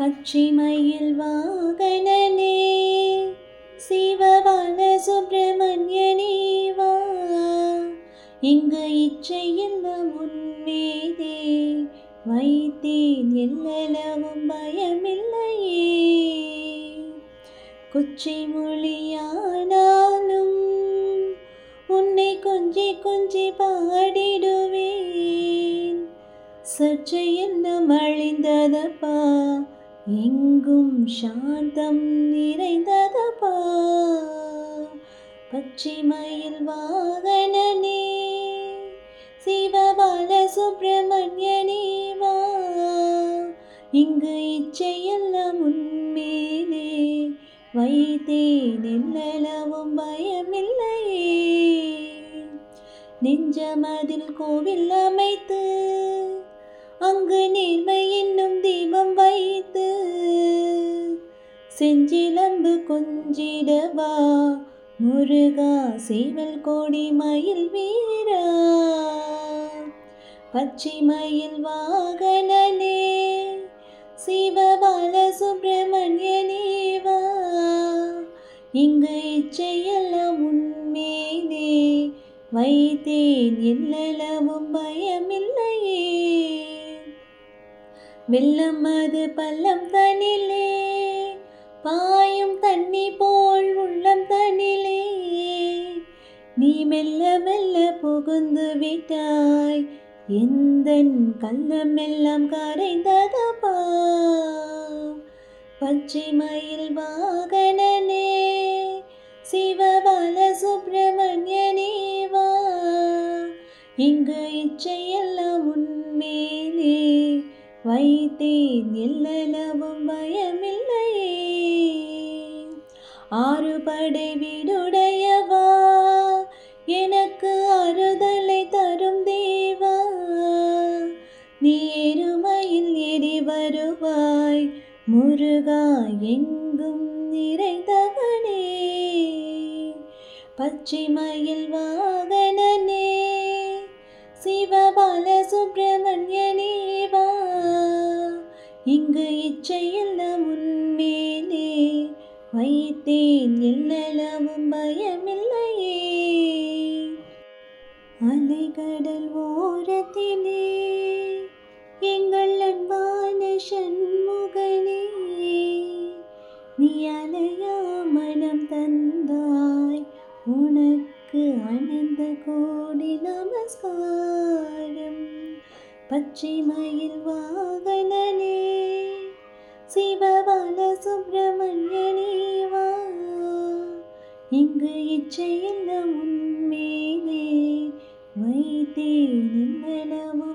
பச்சிமையில் வாகனனே சிவபால சுப்பிரமணியனே வா. இங்கு இச்சை இச்சையெல்லாம் உன்மீதே வைத்தேன் எல்லளவும் பயமில்லையே. குச்சி மொழியானாலும் உன்னை கொஞ்சி கொஞ்சி பாடிடுவேன். சர்ச்சை என்ன அழிந்ததப்பா எங்கும் சாந்தம் நிறைந்ததபா. பச்சிமையில் வாகனனே சிவபால சுப்பிரமணியனே வா. இங்கு இச்சையெல்லாம் உன்மேலே வைத்தேன் எல்லளவும் பயமில்லையே. நெஞ்சமதில் கோவில் அமைத்து அங்கு நேர்மை என்னும் தீபம் வைத்து செஞ்சிலம்பு கொஞ்சிடவா? முருகா சேவல் கோடி மயில் வீரா? பச்சை மயில் வாகனே சிவபால சுப்பிரமணியனேவா? இங்கு இச்சையெல்லாம் உன்மேலே வைத்தேன் எல்லளவும் பயமில்லை. வெள்ளம் அது பள்ளம் தனிலே பாயும் தண்ணி போல் உள்ளம் தனிலே. நீ மெல்ல மெல்ல புகுந்து விட்டாய் எந்த கள்ளம் எல்லாம் கரைந்ததப்பா? பச்சை மயில் வாகனனே சிவபால சுப்பிரமணியனே வா. இங்கு இச்சையெல்லாம் உன் வைத்தேன் எல்லளவும் பயமில்லையே ஆறுபடை வீடுடையவா? எனக்கு ஆறுதலை தரும் தேவா? நீ எருமையில் ஏறி வருவாய். முருகா எங்கும் நிறைந்தவனே. பச்சைமயில் வாகனனே. சிவபால சுப்பிரமணியனே. இங்கு இச்சையெல்லாம் உன்மேலே வைத்தேன். எல்லளவும் பயமில்லையே. அலைகடல் ஓரத்திலே எங்கள் அன்பான சண்முகனே நீ அலையா மனம் தந்தாய். உனக்கு அனந்த கோடி நமஸ்காரம். பச்சை மயில் வா சிவபால சுப்பிரமணியனே வா இங்கு இச்சையெல்லாம் உன்மேலே வைத்தே நிம்மளவும்